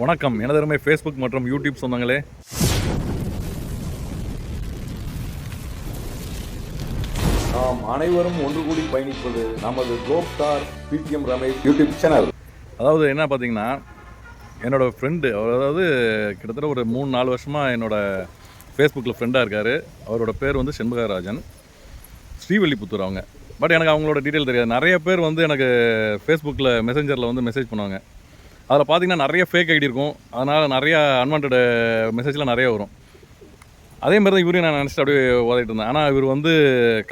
வணக்கம். எனதருமை ஃபேஸ்புக் மற்றும் யூடியூப் சொந்தங்களே. நாம் அனைவரும் ஒன்று கூடி பயணிப்பது நமது Globe Star PTM Ramesh YouTube channel அதாவது என்ன பார்த்தீங்கன்னா என்னோட ஃப்ரெண்டு அவர் அதாவது கிட்டத்தட்ட ஒரு மூணு நாலு வருஷமாக என்னோட ஃபேஸ்புக்கில் ஃப்ரெண்டாக இருக்கார். அவரோட பேர் வந்து செண்பகராஜன் ஸ்ரீவல்லிபுத்தூர் அவங்க. பட் எனக்கு அவங்களோட டீட்டெயில் தெரியாது. நிறைய பேர் வந்து எனக்கு ஃபேஸ்புக்கில் மெசேஞ்சரில் வந்து மெசேஜ் பண்ணுவாங்க. அதில் பார்த்தீங்கன்னா நிறைய ஃபேக் ஐடி இருக்கும். அதனால் நிறையா அன்வான்ட் மெசேஜ்லாம் நிறைய வரும். அதே மாதிரி தான் இவரையும் நான் நினச்சிட்டு அப்படியே ஓதிட்டு இருந்தேன். ஆனால் இவர் வந்து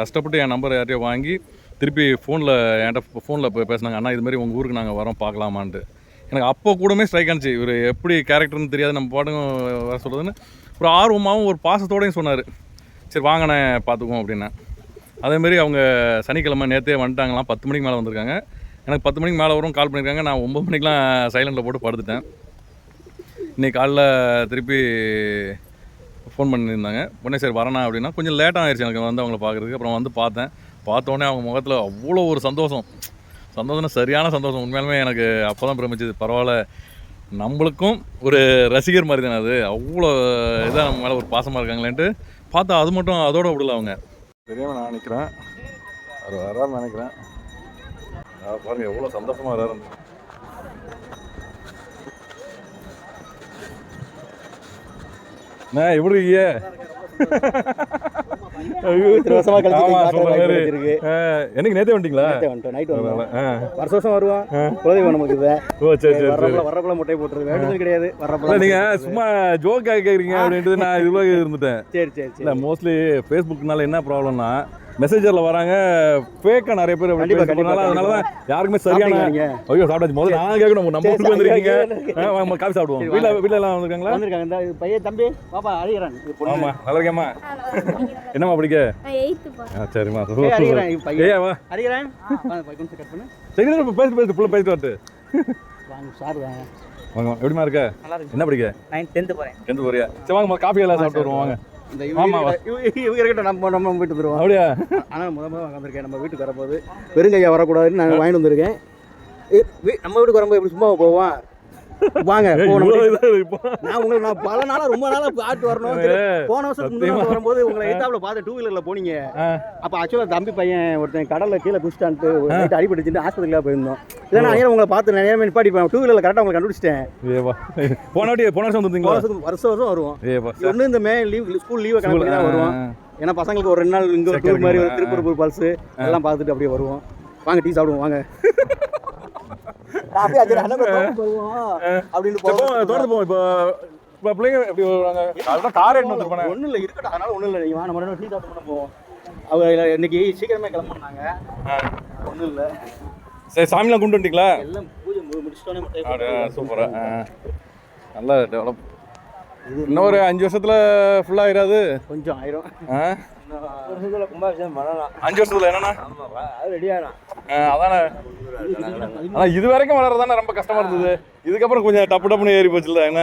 கஷ்டப்பட்டு என் நம்பர் யார்ட்டையோ வாங்கி திருப்பி ஃபோனில் என்கிட்ட ஃபோனில் போய் பேசினாங்க அண்ணா இது மாதிரி உங்கள் ஊருக்கு நாங்கள் வரோம் பார்க்கலாமான்ட்டு. எனக்கு அப்போ கூடமே ஸ்ட்ரைக் ஆனிச்சு. இவர் எப்படி கேரக்டர்னு தெரியாது நம்ம பாட்டுங்க வர சொல்கிறதுன்னு ஒரு ஆர்வமாகவும் ஒரு பாசத்தோடையும் சொன்னார். சரி வாங்கண்ணே பார்த்துக்குவோம் அப்படின்னேன். அதேமாரி அவங்க சனிக்கிழமை நேற்றே வந்துட்டாங்களாம் பத்து மணிக்கு மேலே வந்திருக்காங்க. எனக்கு பத்து மணிக்கு மேலே வரும் கால் பண்ணியிருக்காங்க நான் ஒம்பது மணிக்கெலாம் சைலண்டில் போட்டு படுத்துட்டேன். இன்னைக்கு காலைல திருப்பி ஃபோன் பண்ணியிருந்தாங்க. உடனே சரி வரேனா அப்படின்னா கொஞ்சம் லேட்டாக ஆயிடுச்சு எனக்கு வந்து அவங்கள பார்க்குறதுக்கு அப்புறம் வந்து பார்த்தேன். பார்த்தோன்னே அவங்க முகத்தில் அவ்வளோ ஒரு சந்தோஷம். சந்தோஷம்னா சரியான சந்தோஷம். உண்மையாலுமே எனக்கு அப்போ தான் பிரமிச்சது. பரவாயில்ல. நம்மளுக்கும் ஒரு ரசிகர் மாதிரி தானே அது. அவ்வளோ இதாக நம்ம மேலே ஒரு பாசமாக இருக்காங்களேன்ட்டு பார்த்தா அது மட்டும் அதோட விடல அவங்க. தெரியாமல் நான் நினைக்கிறேன் அவர் வரான்னு நினைக்கிறேன். பாருங்க எவ்வளோ சந்தோஷமாக அண்ணா எப்படி இருக்கீங்க? என்னைக்கு நேத்தே வந்துட்டீங்களா? வந்தோம். ஆ. வருஷம் வருவோம். குலதெய்வம் நமக்கு வர்றப்பல முட்டையை போட்டுருது வேண்டுதல் கிடையாது. இல்ல வர்றப்பல நீங்க சும்மா ஜோக்காக கேக்குறீங்க அப்படின்ட்டு நான் இதுல இருந்துட்டேன். சரி சரி மோஸ்ட்லி ஃபேஸ்புக்னால என்ன ப்ராப்ளம்னா மெசேஜர்ல வராங்க. ஃபேக்கா நிறைய பேர் கண்டிப்பா, அதனால தான் யாருக்குமே சரியான? ஐயோ சாப்பிட்டாச்சு முதல்ல நான் கேட்கணும். நம்ம வீட்டுக்கு வந்திருக்கீங்க. வாங்க, காஃபி சாப்பிடுவோம். சரி, வீட்ல வீட்ல எல்லாம் வந்திருக்காங்களா? வந்திருக்காங்க. இந்த பையன் தம்பி பாப்பா அழிகிறான் இது பொண்ணு. ஆமா நல்லா இருக்கேம்மா என்னம்மா படிக்க? சரிம்மா. ஏய், அழிகிறான் சரி இப்ப பேசி பேசி ஃபுல்லாக பேசிட்டு வரட்டு. வாங்க சார் வாங்க. வாங்க எப்படிமா இருக்க? நல்லா இருக்கு. என்ன படிக்க? நைன் டென்த்து போகிறேன் எந்த போறியா? சரி வாங்க காஃபி எல்லாம் சாப்பிட்டு வருவோம். வாங்க. இந்த இவங்க இவங்க- இவங்க இருக்கட்டும் நம்ம நம்ம வீட்டு வந்துருவோம் அப்படியா? ஆனால் முத முத வந்திருக்கேன். நம்ம வீட்டுக்கு வரும்போது வெறுங்கையா வரக்கூடாதுன்னு நான் வாங்கிட்டு வந்திருக்கேன். நம்ம வீட்டுக்கு வரும்போது எப்படி சும்மா போவோம்? வாங்க நான் உங்களை நான் பல நாளா ரொம்ப நாளா பாட்டு வரணும். போன வருஷத்துக்கு சத்தியமா. வரும்போது உங்களை எத்தாப்புல பார்த்து டூ வீலர்ல போனீங்க. அப்ப ஆக்சுவலா தம்பி பையன் ஒருத்தன் கடல்ல கீழே குடிச்சிட்டான்ட்டு அடிபட்டுச்சுட்டு ஆஸ்பத்திரியில போயிருந்தோம். இல்லைன்னா ஐயா உங்களை பார்த்து நிறைய நிப்பாடி டூ வீலர்ல கரெக்டாக உங்களை கண்டுபிடிச்சிட்டேன். போன வாட்டி போன வருஷம் வருஷத்துக்கு வருஷம் வருஷம் வருவோம். ஒன்று இந்த மே லீவ் ஸ்கூல் லீவை கணக்கு தான் வருவோம். ஏன்னா பசங்களுக்கு ஒரு ரெண்டு நாள் இங்க ஒரு டூர் மாதிரி. திருப்பூர் பல்ஸ் எல்லாம் பார்த்துட்டு அப்படியே வருவோம். வாங்க டீ சாப்பிடுவோம் வாங்க. அப்படியே அஜய் அண்ணன் அப்படின்னு போவோம். தோட்டத்து போவோம். இப்போ இப்போ பிள்ளைங்க எப்படி வருவாங்க. கார் எடுத்து வந்துருப்பானே ஒன்றும் இல்லை இருக்கட்டும். அதனால ஒன்றும் இல்லை. நீங்கள் நம்ம ரெண்டு டீ சாப்பிட்டு போவோம். அவங்க இன்னைக்கு சீக்கிரமே கிளம்புனாங்க. ஒன்றும் இல்லை. சரி சாமிலாம் கொண்டு வந்துட்டீங்களா? எல்லாம் பூஜை முடிச்சிட்டோன்னே முட்டையை அப்படியா போட்டு சூப்பரா. நல்லா டெவலப் இன்னும் ஒரு அஞ்சு வருஷத்துல ஃபுல்லாக ஆயிராது. கொஞ்சம் ஆயிரும். ஆ? வருஷத்துல கும்பாபிஷேகம் பண்ணலாம். அஞ்சு வருஷத்துல என்னண்ணா? அது ரெடி ஆகலாம் ஆ, அதானே ஆனால் இது வரைக்கும் வளர்றது தானே ரொம்ப கஷ்டமா இருந்தது. இதுக்கப்புறம் கொஞ்சம் டப்பு டப்புன்னு ஏறி போச்சுல்ல என்ன?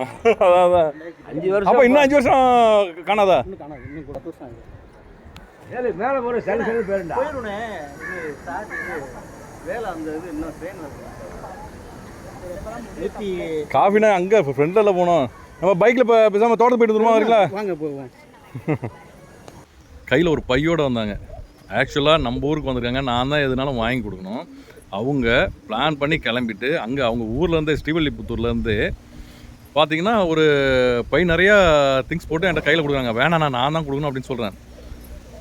அதான் அதான். அஞ்சு அப்போ இன்னும் அஞ்சு வருஷம் காணாதா? மேலே போகிற சரி சரி பேருண்டா? போயிடுனே இது ஸ்டார்ட் இது வேலை அந்த இது இன்னும் ட்ரெயின் வருது. நூற்றி காஃபினா அங்கே ஃப்ரெண்டில் போனோம். நம்ம பைக்கில் இப்போ பேசாமல் தோட்டத்து போயிட்டு வந்துருமா வரீங்களா? வாங்க போவோம். கையில் ஒரு பையோடு வந்தாங்க. ஆக்சுவலாக நம்ம ஊருக்கு வந்திருக்காங்க. நான் தான் எதுனாலும் வாங்கி கொடுக்கணும். அவங்க பிளான் பண்ணி கிளம்பிட்டு அங்கே அவங்க ஊர்லேருந்து ஸ்ரீவல்லிபுத்தூர்லேருந்து பார்த்தீங்கன்னா ஒரு பை நிறையா திங்ஸ் போட்டு என்கிட்ட கையில் கொடுக்குறாங்க. வேணாம் நான் நான் தான் கொடுக்கணும் அப்படின்னு சொல்கிறேன்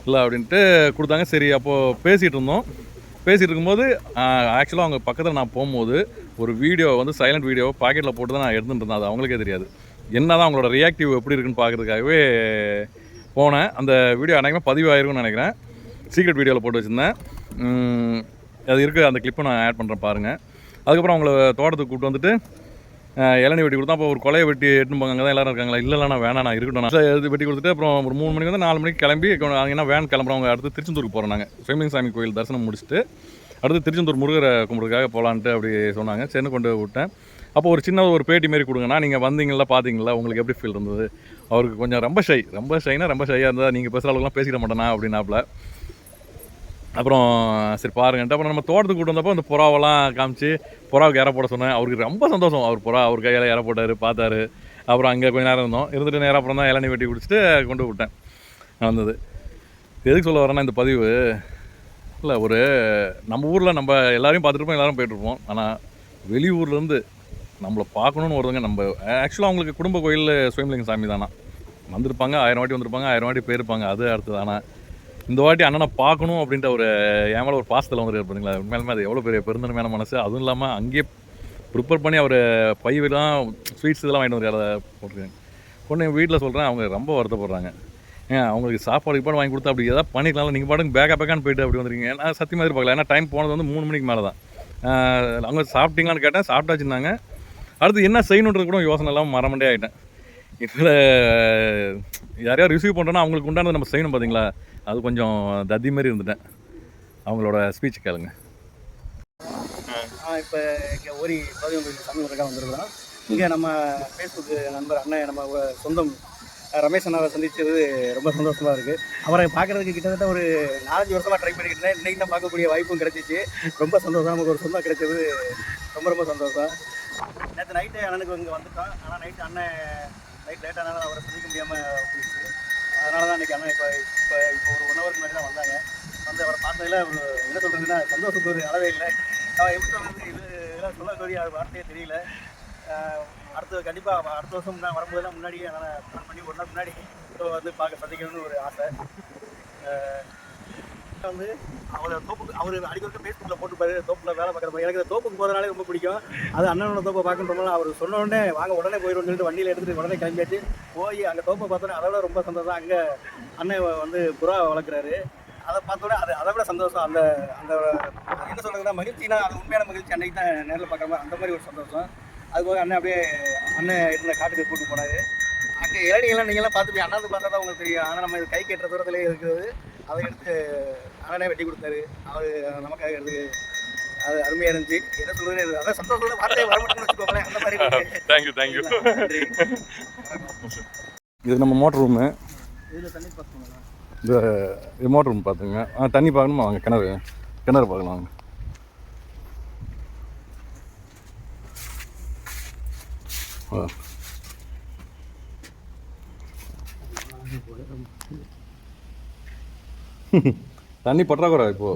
இல்லை அப்படின்ட்டு கொடுத்தாங்க. சரி அப்போது பேசிகிட்டு இருந்தோம். பேசிகிட்டு இருக்கும்போது ஆக்சுவலாக அவங்க பக்கத்தில் நான் போகும்போது ஒரு வீடியோ வந்து சைலண்ட் வீடியோ பாக்கெட்டில் போட்டு தான் நான் எடுத்துகிட்டு இருந்தேன். அது அவங்களுக்கே தெரியாது. என்ன தான் அவங்களோட ரியாக்டிவ் எப்படி இருக்குன்னு பார்க்குறதுக்காகவே போனேன். அந்த வீடியோ அநேகமாக பதிவாயிருக்கும்னு நினைக்கிறேன். சீக்ரெட் வீடியோவில் போட்டு வச்சுருந்தேன். அது இருக்குது அந்த கிளிப்பை நான் ஆட் பண்ணுறேன் பாருங்கள் அதுக்கப்புறம் அவங்கள தோட்டத்துக்கு கூப்பிட்டு வந்துட்டு அஹ், இளநீ வெட்டி கொடுத்தா அப்போ ஒரு கொலையை வெட்டி எட்டுன்னு போங்க. அங்கே தான் எல்லாரும் இருக்காங்களா? இல்லை நான் வேணாம் நான் இருக்கட்டும். நான் இது வெட்டி கொடுத்துட்டு அப்புறம் ஒரு மூணு மணிக்கு வந்து நாலு மணிக்கு கிளம்பி என்ன வேன் கிளம்புறவங்க அடுத்து திருச்செந்தூருக்கு போகிறோம் நாங்கள் சுவாமி சாமி கோயில் தரிசனம் முடிச்சுட்டு அடுத்து திருச்செந்தூர் முருகரை கும்பிட்றதுக்காக போகலான்ட்டு அப்படி சொன்னாங்க. சென்னு கொண்டு விட்டேன். அப்போ ஒரு சின்ன ஒரு பேட்டி மாரி கொடுங்கண்ணா நீங்கள் வந்தீங்களா பார்த்தீங்களா உங்களுக்கு எப்படி ஃபீல் இருந்தது? அவருக்கு கொஞ்சம் ரொம்ப ஷை ரொம்ப ஷைனா ரொம்ப ஷையாக இருந்தால் நீங்கள் பேசுகிற அளவுக்குலாம் பேசிக்க மாட்டேனா? அப்படின்னாப்புல அப்புறம் சரி பாருங்கன்ட்டு அப்புறம் நம்ம தோட்டத்துக்கு கூட்டு வந்தப்போ அந்த புறாவெல்லாம் காமிச்சு புறாவுக்கு இற போட சொன்னேன். அவருக்கு ரொம்ப சந்தோஷம். அவர் புறா அவர் கையில் இற போட்டார் பார்த்தாரு. அப்புறம் அங்கே கொஞ்ச நேரம் இருந்தோம். இருந்துட்டு நேரம் அப்புறம் தான் இளநீ வெட்டி குடிச்சிட்டு கொண்டு விட்டேன். வந்தது. எதுக்கு சொல்ல வரேன்னா இந்த பதிவு இல்லை ஒரு நம்ம ஊரில் நம்ம எல்லோரையும் பார்த்துருப்போம் எல்லோரும் போயிட்டுருப்போம் ஆனால் வெளியூர்லேருந்து நம்மளை பார்க்கணுன்னு ஒருதங்க நம்ம ஆக்சுவலாக அவங்களுக்கு குடும்ப கோயில் சுயம்பலிங்க சாமி தானா? வந்திருப்பாங்க ஆயிரம் வாட்டி வந்திருப்பாங்க ஆயிரம் வாட்டி போயிருப்பாங்க அது அடுத்து தானே? இந்த வாட்டி அண்ணனை பார்க்கணும் அப்படின்ற ஒரு என் மேலே ஒரு பாசத்தில் வந்துருக்கு பாருங்களா உண்மையிலுமே அது எவ்வளோ பெரிய பெருந்தன்மையான மனசு. அதுவும் இல்லாமல் அங்கேயே ப்ரிப்பேர் பண்ணி அவர் பையெல்லாம் ஸ்வீட்ஸ் இதெல்லாம் வாங்கிட்டு வந்து அதை பொண்ணு வீட்டில் சொல்கிறேன் அவங்க ரொம்ப வருத்தப்படுறாங்க. ஏன் அவங்களுக்கு சாப்பாடு இப்போ வாங்கி கொடுத்தா அப்படி ஏதாவது பண்ணிக்கலாம் நீங்கள் பாட்டுக்கு பேக்கா பேக்கான்னு போயிட்டு அப்படி வந்துருக்கீங்க. நான் சத்தியமாக எதிர்பார்க்கல ஏன்னா டைம் போனது வந்து மூணு மணிக்கு மேலே தான் அவங்க சாப்பிட்டீங்களான்னு கேட்டேன் சாப்பிட்டாச்சுன்னாங்க. அடுத்து என்ன செய்யணுன்றது கூட யோசனை இல்லாமல் மரமண்டே ஆகிட்டேன் இதில் யாரையா ரிசீவ் பண்ணுறோன்னா அவங்களுக்கு உண்டானது நம்ம செய்யணும் பார்த்தீங்களா அது கொஞ்சம் தத்தி மாதிரி இருந்துட்டேன். அவங்களோட ஸ்பீச் கேளுங்க. இப்போ இங்கே ஓரி பதிவு சமீபத்துக்காக வந்திருக்கிறோம் இங்கே நம்ம ஃபேஸ்புக்கு நண்பர் அண்ணன் நம்ம சொந்தம் ரமேஷ் அண்ணாவை சந்தித்தது ரொம்ப சந்தோஷமாக இருக்குது அவரை பார்க்குறதுக்கு கிட்டத்தட்ட ஒரு நாலஞ்சு வருஷமாக ட்ரை பண்ணிக்கிட்டு இருந்தேன். இன்றைக்கி தான் பார்க்கக்கூடிய வாய்ப்பும் கிடச்சிச்சு. ரொம்ப சந்தோஷம். நமக்கு ஒரு சொந்தம் கிடைச்சது ரொம்ப ரொம்ப சந்தோஷம். நேற்று நைட்டு அண்ணனுக்கு இங்கே வந்துட்டோம் ஆனால் நைட்டு அண்ணன் நைட் லேட்டானால அவரை சந்திக்க முடியாமல் போயிடுச்சு. அதனால தான் இன்றைக்கி அண்ணன் இப்போ இப்போ இப்போ ஒரு ஒன் ஹவருக்கு முன்னாடி தான் வந்தாங்க. வந்து அவரை பார்த்ததுல ஒரு என்ன சொல்கிறதுன்னா சந்தோஷத்துக்கு அளவே இல்லை. அவன் எப்படி சொல்கிறது இது இதெல்லாம் சொல்லக்கூடிய வார்த்தையே தெரியல. அடுத்த அடுத்து கண்டிப்பாக அடுத்த வருஷம் நான் வரும்போதெல்லாம் முன்னாடியே நான் பிளான் பண்ணி ஒரு நாள் முன்னாடி இப்போ வந்து பார்க்க சந்திக்கணும்னு ஒரு ஆசை. வந்து அவர் தோப்புக்கு அவர் அடிக்கடி ஃபேஸ்புக்கில் போட்டுப்பாரு தோப்பில் வேலை பார்க்குற மாதிரி. எனக்கு தோப்புக்கு போகிறதுனாலே ரொம்ப பிடிக்கும். அது அண்ணனோட தோப்பை பார்க்கணும்னா அவர் சொன்ன உடனே வாங்க உடனே போயிடும்னு சொல்லிட்டு வண்டியில் எடுத்துகிட்டு உடனே கிளம்பியாச்சு. போய் அங்கே தோப்பை பார்த்தோன்னே அதோட ரொம்ப சந்தோஷம். அங்கே அண்ணன் வந்து புறா வளர்க்குறாரு. அதை பார்த்தோன்னே அது அதை விட சந்தோஷம். அந்த அந்த என்ன சொல்கிறதுனா மகிழ்ச்சினா அது உண்மையான மகிழ்ச்சி அன்னைக்கு தான் நேரில் பார்க்குற மாதிரி அந்த மாதிரி ஒரு சந்தோஷம். அது போக அண்ணன் அப்படியே அண்ணன் இருந்த காட்டுக்கு கூட்டு போனார். அங்கே இளநீங்கெல்லாம் நீங்களாம் பார்த்து அண்ணாந்து பார்த்தா தான் உங்களுக்கு தெரியும். ஆனால் நம்ம இது கை கட்டுற தூரத்துலேயே இருக்கிறது. அதை எடுத்து அண்ணனே வெட்டி கொடுத்தாரு. அவர் நமக்காக எடுத்து அது அருமையாக இருந்துச்சு. என்ன சொல்றது? அதான் சந்தோஷம் வார்த்தையை வர மாட்டேன்னு வச்சுக்கோங்களேன். அந்த மாதிரி. தேங்க்யூ தேங்க்யூ இது நம்ம மோட்டர் ரூமு. இதில் தண்ணி பார்த்துக்கோங்களா இந்த இது மோட்டர் ரூம் பார்த்துங்க ஆ தண்ணி பார்க்கணுமா வாங்க கிணறு. கிணறு பார்க்கலாம் வாங்க. ஆ. தண்ணி பற்றாக்குறை இப்போ.